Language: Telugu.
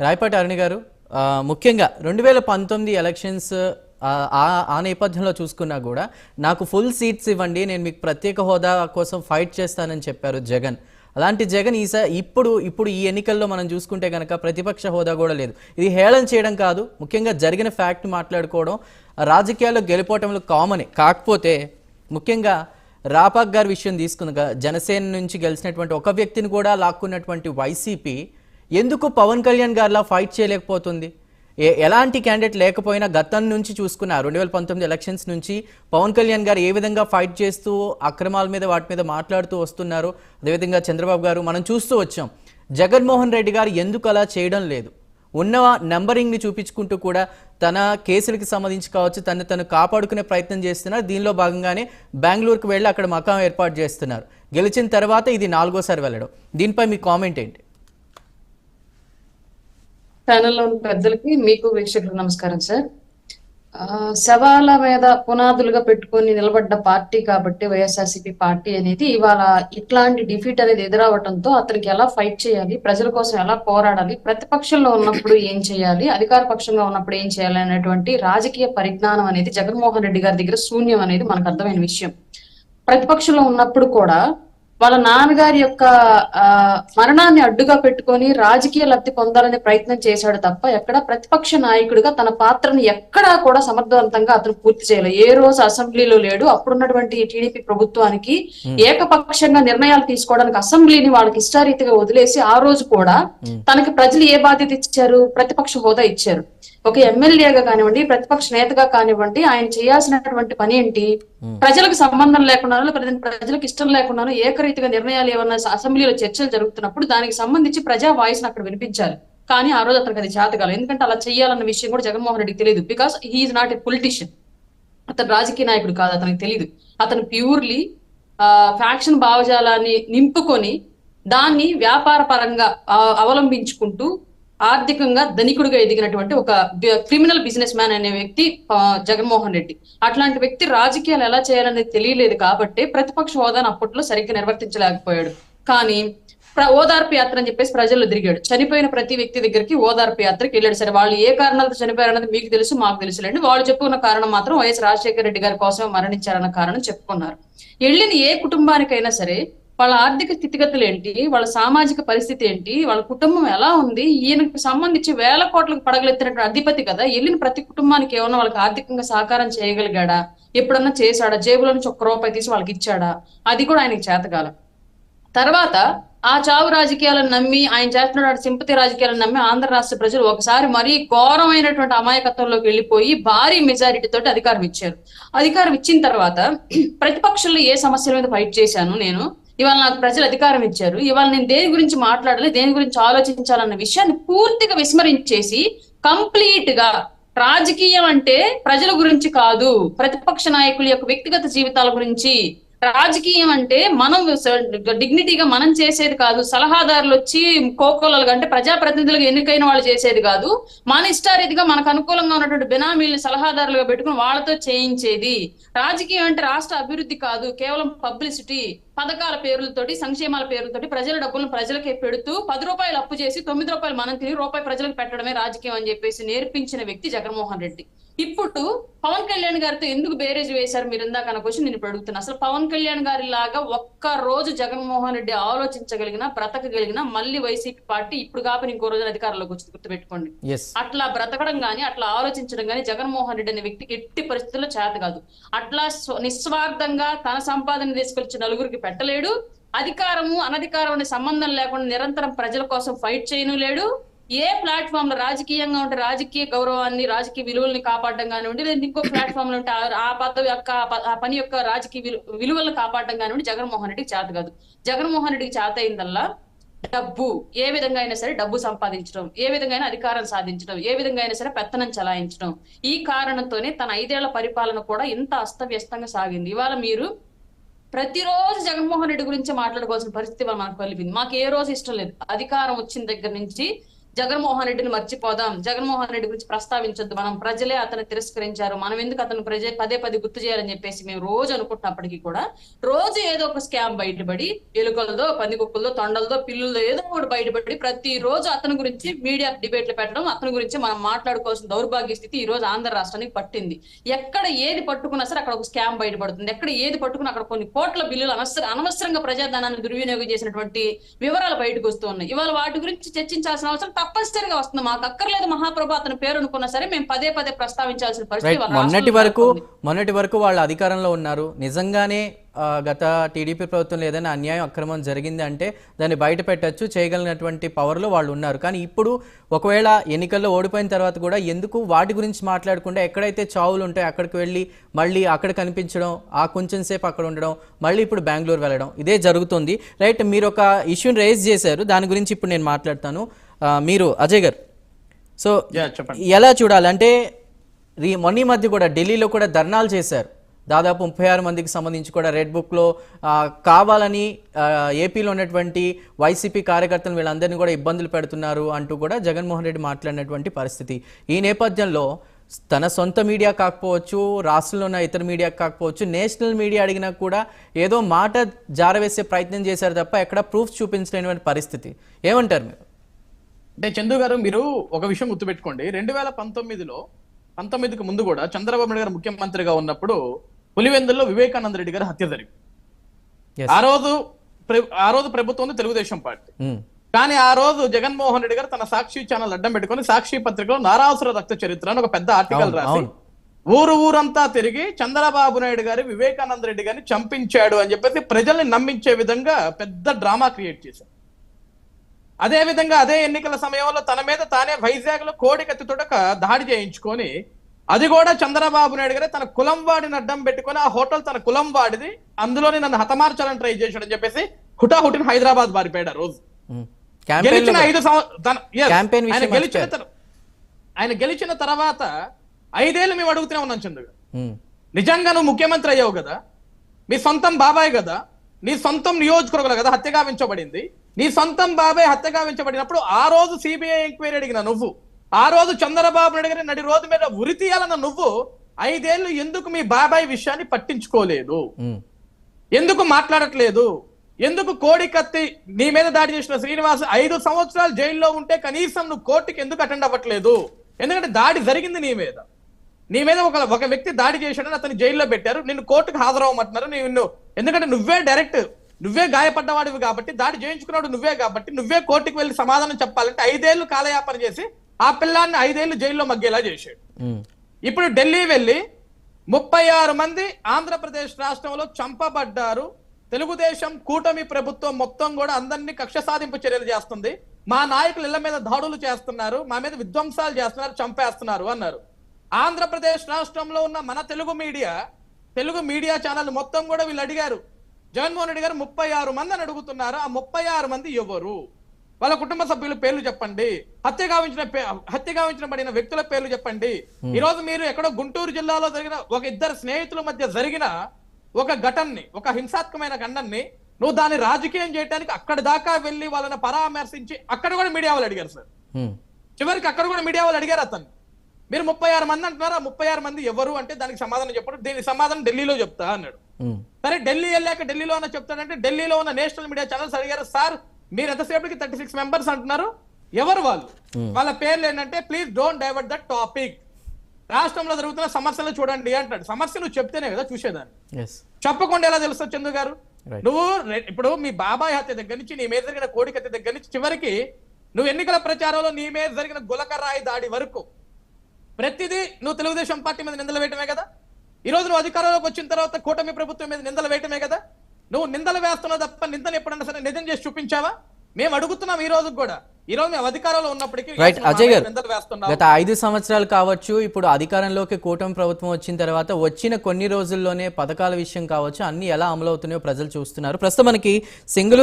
రాయపాటి అరుణి గారు ముఖ్యంగా రెండు వేల పంతొమ్మిది ఎలక్షన్స్ ఆ, నేపథ్యంలో చూసుకున్నా కూడా నాకు ఫుల్ సీట్స్ ఇవ్వండి నేను మీకు ప్రత్యేక హోదా కోసం ఫైట్ చేస్తానని చెప్పారు జగన్. అలాంటి జగన్ ఈసా ఇప్పుడు ఇప్పుడు ఈ ఎన్నికల్లో మనం చూసుకుంటే కనుక ప్రతిపక్ష హోదా కూడా లేదు. ఇది హేళన చేయడం కాదు ముఖ్యంగా జరిగిన ఫ్యాక్ట్ మాట్లాడుకోవడం రాజకీయాల్లో గెలిపోవటంలో కామనే. కాకపోతే ముఖ్యంగా రాపాక్ గారి విషయం తీసుకున్న జనసేన నుంచి గెలిచినటువంటి ఒక వ్యక్తిని కూడా లాక్కున్నటువంటి వైసీపీ ఎందుకు పవన్ కళ్యాణ్ గారిలా ఫైట్ చేయలేకపోతుంది? ఎలాంటి క్యాండిడేట్ లేకపోయినా గతం నుంచి చూసుకున్న రెండు వేల పంతొమ్మిది ఎలక్షన్స్ నుంచి పవన్ కళ్యాణ్ గారు ఏ విధంగా ఫైట్ చేస్తూ అక్రమాల మీద వాటి మీద మాట్లాడుతూ వస్తున్నారు? అదేవిధంగా చంద్రబాబు గారు మనం చూస్తూ వచ్చాం. జగన్మోహన్ రెడ్డి గారు ఎందుకు అలా చేయడం లేదు? ఉన్న నెంబరింగ్ని చూపించుకుంటూ కూడా తన కేసులకి సంబంధించి కావచ్చు తను తను కాపాడుకునే ప్రయత్నం చేస్తున్నారు. దీనిలో భాగంగానే బెంగళూరుకు వెళ్ళి అక్కడ మకాం ఏర్పాటు చేస్తున్నారు. గెలిచిన తర్వాత ఇది నాలుగోసారి వెళ్ళడం. దీనిపై మీ కామెంట్ ఏంటి? ఛానల్లో ఉన్న పెద్దలకి మీకు వీక్షకులకు నమస్కారం సార్. సవాల శవాల మీద పునాదులుగా పెట్టుకొని నిలబడ్డ పార్టీ కాబట్టి వైఎస్ఆర్సీపీ పార్టీ అనేది ఇవాళ ఇట్లాంటి డిఫీట్ అనేది ఎదురవడంతో అతనికి ఎలా ఫైట్ చేయాలి ప్రజల కోసం ఎలా పోరాడాలి ప్రతిపక్షంలో ఉన్నప్పుడు ఏం చేయాలి అధికార పక్షంగా ఉన్నప్పుడు ఏం చేయాలి అనేటువంటి రాజకీయ పరిజ్ఞానం అనేది జగన్మోహన్ రెడ్డి గారి దగ్గర శూన్యం అనేది మనకు అర్థమైన విషయం. ప్రతిపక్షంలో ఉన్నప్పుడు కూడా వాళ్ళ నాన్నగారి యొక్క ఆ మరణాన్ని అడ్డుగా పెట్టుకొని రాజకీయ లబ్ధి పొందాలనే ప్రయత్నం చేశాడు తప్ప ఎక్కడ ప్రతిపక్ష నాయకుడిగా తన పాత్రను ఎక్కడా కూడా సమర్థవంతంగా అతను పూర్తి చేయలేదు. ఏ రోజు అసెంబ్లీలో లేడు. అప్పుడున్నటువంటి టీడీపీ ప్రభుత్వానికి ఏకపక్షంగా నిర్ణయాలు తీసుకోవడానికి అసెంబ్లీని వాళ్ళకి ఇష్టారీతిగా వదిలేసి ఆ రోజు కూడా తనకి ప్రజలు ఏ బాధ్యత ఇచ్చారు? ప్రతిపక్ష హోదా ఇచ్చారు. ఒక ఎమ్మెల్యేగా కానివ్వండి ప్రతిపక్ష నేతగా కానివ్వండి ఆయన చేయాల్సినటువంటి పని ఏంటి? ప్రజలకు సంబంధం లేకుండాను లేదా ప్రజలకు ఇష్టం లేకుండాను ఏకరీతిగా నిర్ణయాలు ఏమన్నా అసెంబ్లీలో చర్చలు జరుగుతున్నప్పుడు దానికి సంబంధించి ప్రజా వాయిస్ అక్కడ వినిపించాలి. కానీ ఆ రోజు అతనికి అది చేతకాలి ఎందుకంటే అలా చేయాలన్న విషయం కూడా జగన్మోహన్ రెడ్డికి తెలియదు because he is not a politician అతను రాజకీయ నాయకుడు కాదు అతనికి తెలియదు అతను ప్యూర్లీ ఫ్యాక్షన్ భావజాలాన్ని నింపుకొని దాన్ని వ్యాపార పరంగా అవలంబించుకుంటూ ఆర్థికంగా ధనికుడిగా ఎదిగినటువంటి ఒక క్రిమినల్ బిజినెస్ మ్యాన్ అనే వ్యక్తి ఆ, జగన్మోహన్ రెడ్డి. అట్లాంటి వ్యక్తి రాజకీయాలు ఎలా చేయాలనేది తెలియలేదు కాబట్టి ప్రతిపక్ష హోదాను అప్పట్లో సరిగ్గా నిర్వర్తించలేకపోయాడు. కానీ ఓదార్పు యాత్ర అని చెప్పేసి ప్రజల్లో తిరిగాడు. చనిపోయిన ప్రతి వ్యక్తి దగ్గరికి ఓదార్పు యాత్రకి వెళ్ళాడు. సరే వాళ్ళు ఏ కారణాలతో చనిపోయారన్నది మీకు తెలుసు మాకు తెలుసులేండి. వాళ్ళు చెప్పుకున్న కారణం మాత్రం వైఎస్ రాజశేఖర రెడ్డి గారి కోసం మరణించారన్న కారణం చెప్పుకున్నారు. వెళ్ళిన ఏ కుటుంబానికైనా సరే వాళ్ళ ఆర్థిక స్థితిగతులు ఏంటి? వాళ్ళ సామాజిక పరిస్థితి ఏంటి? వాళ్ళ కుటుంబం ఎలా ఉంది? ఈయనకు సంబంధించి వేల కోట్లకు పడగలెత్తినటువంటి అధిపతి కదా వెళ్ళిన ప్రతి కుటుంబానికి ఏమన్నా వాళ్ళకి ఆర్థికంగా సహకారం చేయగలిగాడా? ఎప్పుడన్నా చేశాడా? జేబులో నుంచి ఒక్క రూపాయి తీసి వాళ్ళకి ఇచ్చాడా? అది కూడా ఆయనకి చేతగాల. తర్వాత ఆ చావు రాజకీయాలను నమ్మి ఆయన చేస్తున్న సింపతి రాజకీయాలను నమ్మి ఆంధ్ర రాష్ట్ర ప్రజలు ఒకసారి మరీ ఘోరమైనటువంటి అమాయకత్వంలోకి వెళ్ళిపోయి భారీ మెజారిటీ తోటి అధికారం ఇచ్చారు. అధికారం ఇచ్చిన తర్వాత ప్రతిపక్షంలో ఏ సమస్యల మీద ఫైట్ చేశాను నేను? ఇవాళ నాకు ప్రజలు అధికారం ఇచ్చారు. ఇవాళ నేను దేని గురించి మాట్లాడాలి దేని గురించి ఆలోచించాలన్న విషయాన్ని పూర్తిగా విస్మరించేసి కంప్లీట్గా రాజకీయం అంటే ప్రజల గురించి కాదు ప్రతిపక్ష నాయకుల యొక్క వ్యక్తిగత జీవితాల గురించి. రాజకీయం అంటే మనం డిగ్నిటీగా మనం చేసేది కాదు సలహాదారులు వచ్చి కోకోలలు అంటే ప్రజాప్రతినిధులుగా ఎన్నికైన వాళ్ళు చేసేది కాదు. మన ఇష్టారీతిగా మనకు అనుకూలంగా ఉన్నటువంటి బినామీల్ని సలహాదారులుగా పెట్టుకుని వాళ్ళతో చేయించేది. రాజకీయం అంటే రాష్ట్ర అభివృద్ధి కాదు కేవలం పబ్లిసిటీ. పథకాల పేర్లతోటి సంక్షేమాల పేర్లతోటి ప్రజల డబ్బులను ప్రజలకే పెడుతూ పది రూపాయలు అప్పు చేసి తొమ్మిది రూపాయలు మనం తిని రూపాయి ప్రజలకు పెట్టడమే రాజకీయం అని చెప్పేసి నేర్పించిన వ్యక్తి జగన్మోహన్ రెడ్డి. ఇప్పుడు పవన్ కళ్యాణ్ గారితో ఎందుకు బేరేజ్ వేశారు మీరు ఇందాక అన్న క్వశ్చన్ నేను ఇప్పుడు అడుగుతున్నా. అసలు పవన్ కళ్యాణ్ గారి లాగా ఒక్క రోజు జగన్మోహన్ రెడ్డి ఆలోచించగలిగిన బ్రతకగలిగిన మళ్ళీ వైసీపీ పార్టీ ఇప్పుడు కాపని ఇంకో రోజు అధికారంలోకి వచ్చి గుర్తుపెట్టుకోండి. అట్లా బ్రతకడం గాని అట్లా ఆలోచించడం గాని జగన్మోహన్ రెడ్డి అనే వ్యక్తికి ఎట్టి పరిస్థితుల్లో చేత కాదు. అట్లా స్వ- నిస్వార్థంగా తన సంపాదన తీసుకొచ్చి నలుగురికి పెట్టలేడు. అధికారము అనధికారం అనే సంబంధం లేకుండా నిరంతరం ప్రజల కోసం ఫైట్ చేయను లేడు. ఏ ప్లాట్ఫామ్లో రాజకీయంగా ఉంటే రాజకీయ గౌరవాన్ని రాజకీయ విలువల్ని కాపాడడం కానివ్వండి లేదా ఇంకో ప్లాట్ఫామ్లో ఉంటే ఆ- పదవి యొక్క ఆ పని యొక్క రాజకీయ విలువలను కాపాడడం కానివ్వండి జగన్మోహన్ రెడ్డికి చేత కాదు. జగన్మోహన్ రెడ్డికి చేత అయిందల్లా డబ్బు ఏ విధంగా అయినా సరే డబ్బు సంపాదించడం ఏ విధంగా అయినా అధికారం సాధించడం ఏ విధంగా అయినా సరే పెత్తనం చలాయించడం. ఈ కారణంతోనే తన ఐదేళ్ళ పరిపాలన కూడా ఇంత అస్తవ్యస్తంగా సాగింది. ఇవాళ మీరు ప్రతిరోజు జగన్మోహన్ రెడ్డి గురించి మాట్లాడుకోవాల్సిన పరిస్థితి మనకు కలిపింది మాకు ఏ రోజు ఇష్టం లేదు. అధికారం వచ్చిన దగ్గర నుంచి జగన్మోహన్ రెడ్డిని మర్చిపోదాం. జగన్మోహన్ రెడ్డి గురించి ప్రస్తావించొద్దు. మనం ప్రజలే అతను తిరస్కరించారు. మనం ఎందుకు అతను ప్రజ పదే పదే గుర్తు చేయాలని చెప్పేసి మేము రోజు అనుకుంటున్నప్పటికీ కూడా రోజు ఏదో ఒక స్కామ్ బయటపడి ఎలుకలదో పందికొక్కులదో తొండలదో పిల్లులదో ఏదో ఒకటి బయటపడి ప్రతి రోజు అతని గురించి మీడియా డిబేట్లు పెట్టడం అతని గురించి మనం మాట్లాడుకోవాల్సిన దౌర్భాగ్య స్థితి ఈ రోజు ఆంధ్ర రాష్ట్రానికి పట్టింది. ఎక్కడ ఏది పట్టుకున్నా సరే అక్కడ ఒక స్కామ్ బయటపడుతుంది. ఎక్కడ ఏది పట్టుకున్నా అక్కడ కొన్ని కోట్ల బిల్లులు అనవసర అనవసరంగా ప్రజాధనాన్ని దుర్వినియోగం చేసినటువంటి వివరాలు బయటకు వస్తూ ఉన్నాయి. ఇవాళ వాటి గురించి చర్చించాల్సిన అవసరం తప్పనిసరిగా వస్తుంది. మాకు అక్కర్లేదు మహాప్రభు అతని పేరు అనుకున్నా సరే మేము పదే పదే ప్రస్తావించాల్సిన పరిస్థితి మొన్నటి వరకు. మొన్నటి వరకు వాళ్ళు అధికారంలో ఉన్నారు. నిజంగానే గత టీడీపీ ప్రభుత్వంలో ఏదైనా అన్యాయం అక్రమం జరిగింది అంటే దాన్ని బయట పెట్టచ్చు చేయగలిగినటువంటి పవర్లో వాళ్ళు ఉన్నారు. కానీ ఇప్పుడు ఒకవేళ ఎన్నికల్లో ఓడిపోయిన తర్వాత కూడా ఎందుకు వాటి గురించి మాట్లాడకుండా ఎక్కడైతే చావులు ఉంటాయో అక్కడికి వెళ్ళి మళ్ళీ అక్కడ కనిపించడం ఆ కొంచెం సేపు అక్కడ ఉండడం మళ్ళీ ఇప్పుడు బెంగళూరు వెళ్ళడం ఇదే జరుగుతుంది. రైట్ మీరు ఒక ఇష్యూని రేజ్ చేశారు. దాని గురించి ఇప్పుడు నేను మాట్లాడతాను. మీరు అజయ్ గారు. సో ఎలా చూడాలంటే ఈ మొన్న మధ్య కూడా ఢిల్లీలో కూడా ధర్నాలు చేశారు. దాదాపు ముప్పై ఆరు మందికి సంబంధించి కూడా రెడ్ బుక్లో కావాలని ఏపీలో ఉన్నటువంటి వైసీపీ కార్యకర్తలు వీళ్ళందరినీ కూడా ఇబ్బందులు పెడుతున్నారు అంటూ కూడా జగన్మోహన్ రెడ్డి మాట్లాడినటువంటి పరిస్థితి. ఈ నేపథ్యంలో తన సొంత మీడియా కాకపోవచ్చు రాష్ట్రంలో ఉన్న ఇతర మీడియా కాకపోవచ్చు నేషనల్ మీడియా అడిగినా కూడా ఏదో మాట జారవేసే ప్రయత్నం చేశారు తప్ప ఎక్కడ ప్రూఫ్ చూపించలేనటువంటి పరిస్థితి. ఏమంటారు మీరు? అంటే చందు గారు మీరు ఒక విషయం గుర్తుపెట్టుకోండి. రెండు వేల పంతొమ్మిదిలో పంతొమ్మిదికి ముందు కూడా చంద్రబాబు నాయుడు గారు ముఖ్యమంత్రిగా ఉన్నప్పుడు పులివెందుల్లో వివేకానంద రెడ్డి గారి హత్య జరిగింది. ఆ రోజు ఆ రోజు ప్రభుత్వం ఉంది తెలుగుదేశం పార్టీ. ఉమ్, కానీ ఆ రోజు జగన్మోహన్ రెడ్డి గారు తన సాక్షి ఛానల్ అడ్డం పెట్టుకొని సాక్షి పత్రికలో నారాసుర రక్త చరిత్ర అని ఒక పెద్ద ఆర్టికల్ రాసి. ఊరు ఊరంతా తిరిగి చంద్రబాబు నాయుడు గారి వివేకానంద రెడ్డి గారిని చంపించాడు అని చెప్పేసి ప్రజల్ని నమ్మించే విధంగా పెద్ద డ్రామా క్రియేట్ చేశారు. అదే విధంగా అదే ఎన్నికల సమయంలో తన మీద తానే వైజాగ్లో కోడి కత్తితోట ఒక దాడి చేయించుకొని అది కూడా చంద్రబాబు నాయుడు గారే తన కులం వాడిని అడ్డం పెట్టుకొని ఆ హోటల్ తన కులం వాడిది. అందులోనే నన్ను హతమార్చాలని ట్రై చేశాడని చెప్పేసి హుటాహుటిన హైదరాబాద్ పారిపోయాడు ఆ రోజు గెలిచిన ఐదు ఆయన గెలిచిన ఆయన గెలిచిన తర్వాత ఐదేళ్ళు మేము అడుగుతూనే ఉన్నాం చందు గారు. ఉమ్, నిజంగా నువ్వు ముఖ్యమంత్రి అయ్యావు కదా. మీ సొంతం బాబాయ్ కదా. నీ సొంతం నియోజకవర్గం కదా. హత్య గావించబడింది నీ సొంతం బాబాయ్ హత్య గావించబడినప్పుడు ఆ రోజు సిబిఐ ఎంక్వైరీ అడిగిన నువ్వు ఆ రోజు చంద్రబాబు నాయుడు గారి నడి రోడ్డు మీద ఉరి తీయాలన్న నువ్వు ఐదేళ్ళు ఎందుకు మీ బాబాయ్ విషయాన్ని పట్టించుకోలేదు? ఎందుకు మాట్లాడట్లేదు? ఎందుకు కోడి కత్తి నీ మీద దాడి చేసిన శ్రీనివాస్ ఐదు సంవత్సరాలు జైల్లో ఉంటే కనీసం నువ్వు కోర్టుకి ఎందుకు అటెండ్ అవ్వట్లేదు? ఎందుకంటే దాడి జరిగింది నీ మీద. నీ మీద ఒక ఒక వ్యక్తి దాడి చేశాడని అతని జైల్లో పెట్టారు. నిన్ను కోర్టుకు హాజరవ్వమంటున్నారు. నిన్ను ఎందుకంటే నువ్వే డైరెక్ట్ నువ్వే గాయపడ్డవాడివి కాబట్టి దాడి చేయించుకున్నాడు నువ్వే కాబట్టి నువ్వే కోర్టుకు వెళ్ళి సమాధానం చెప్పాలంటే ఐదేళ్ళు కాలయాపన చేసి ఆ పిల్లాన్ని ఐదేళ్ళు జైల్లో మగ్గేలా చేశాడు. ఇప్పుడు ఢిల్లీ వెళ్ళి ముప్పై ఆరు మంది ఆంధ్రప్రదేశ్ రాష్ట్రంలో చంపబడ్డారు. తెలుగుదేశం కూటమి ప్రభుత్వం మొత్తం కూడా అందరినీ కక్ష సాధింపు చర్యలు చేస్తుంది. మా నాయకులు ఇళ్ళ మీద దాడులు చేస్తున్నారు మా మీద విధ్వంసాలు చేస్తున్నారు చంపేస్తున్నారు అన్నారు. ఆంధ్రప్రదేశ్ రాష్ట్రంలో ఉన్న మన Telugu media Telugu media channel మొత్తం కూడా వీళ్ళు అడిగారు. జగన్మోహన్ రెడ్డి గారు ముప్పై ఆరు మంది అని అడుగుతున్నారు. ఆ ముప్పై ఆరు మంది ఎవరు? వాళ్ళ కుటుంబ సభ్యుల పేర్లు చెప్పండి. హత్య గావించిన హత్య గావించబడిన వ్యక్తుల పేర్లు చెప్పండి. ఈ రోజు మీరు ఎక్కడో గుంటూరు జిల్లాలో జరిగిన ఒక ఇద్దరు స్నేహితుల మధ్య జరిగిన ఒక ఘటనని ఒక హింసాత్మకమైన ఘటనని నువ్వు దాన్ని రాజకీయం చేయడానికి అక్కడి దాకా వెళ్ళి వాళ్ళని పరామర్శించి అక్కడ కూడా మీడియా వాళ్ళు అడిగారు సార్. చివరికి అక్కడ కూడా మీడియా వాళ్ళు అడిగారు అతను మీరు ముప్పై ఆరు మంది అంటున్నారు. ఆ ముప్పై ఆరు మంది ఎవరు అంటే దానికి సమాధానం చెప్పడు. దీనికి సమాధానం ఢిల్లీలో చెప్తా అన్నాడు. సరే ఢిల్లీ వెళ్ళాక ఢిల్లీలో ఉన్న చెప్తాడంటే ఢిల్లీలో ఉన్న నేషనల్ మీడియా ఛానల్స్ అడిగారు సార్ మీరు ఎంతసేపటికి థర్టీ సిక్స్ మెంబర్స్ అంటున్నారు? ఎవరు వాళ్ళు? వాళ్ళ పేర్లు ఏంటంటే please don't divert the topic. రాష్ట్రంలో జరుగుతున్న సమస్యలు చూడండి అంటాడు. సమస్య నువ్వు చెప్తేనే కదా చూసేదాన్ని. చెప్పకుండా ఎలా తెలుస్తుంది చందు గారు. నువ్వు ఇప్పుడు మీ బాబాయ్ హత్య దగ్గర నుంచి నీ మీద జరిగిన కోడి హత్య దగ్గర నుంచి చివరికి నువ్వు ఎన్నికల ప్రచారంలో నీ మీద జరిగిన గులకరాయి దాడి వరకు ప్రతిదీ నువ్వు తెలుగుదేశం పార్టీ మీద నిందలు వేయటమే కదా? ఈ రోజు నువ్వు అధికారంలోకి వచ్చిన తర్వాత కూటమి ప్రభుత్వం మీద నిందలు వేయటమే కదా? నువ్వు నిందలు వేస్తున్నావు తప్ప నిందలు ఎప్పుడన్నా సరే నిజం చేసి చూపించావా? మేము అడుగుతున్నాం ఈ రోజు కూడా. ఈ రోజు మేము అధికారంలో ఉన్నప్పటికీ రైట్ అజయ్ గారు గత ఐదు సంవత్సరాలు కావచ్చు ఇప్పుడు అధికారంలోకి కూటమి ప్రభుత్వం వచ్చిన తర్వాత వచ్చిన కొన్ని రోజుల్లోనే పథకాల విషయం కావచ్చు అన్ని ఎలా అమలవుతున్నాయో ప్రజలు చూస్తున్నారు. ప్రస్తుతం మనకి సింగిల్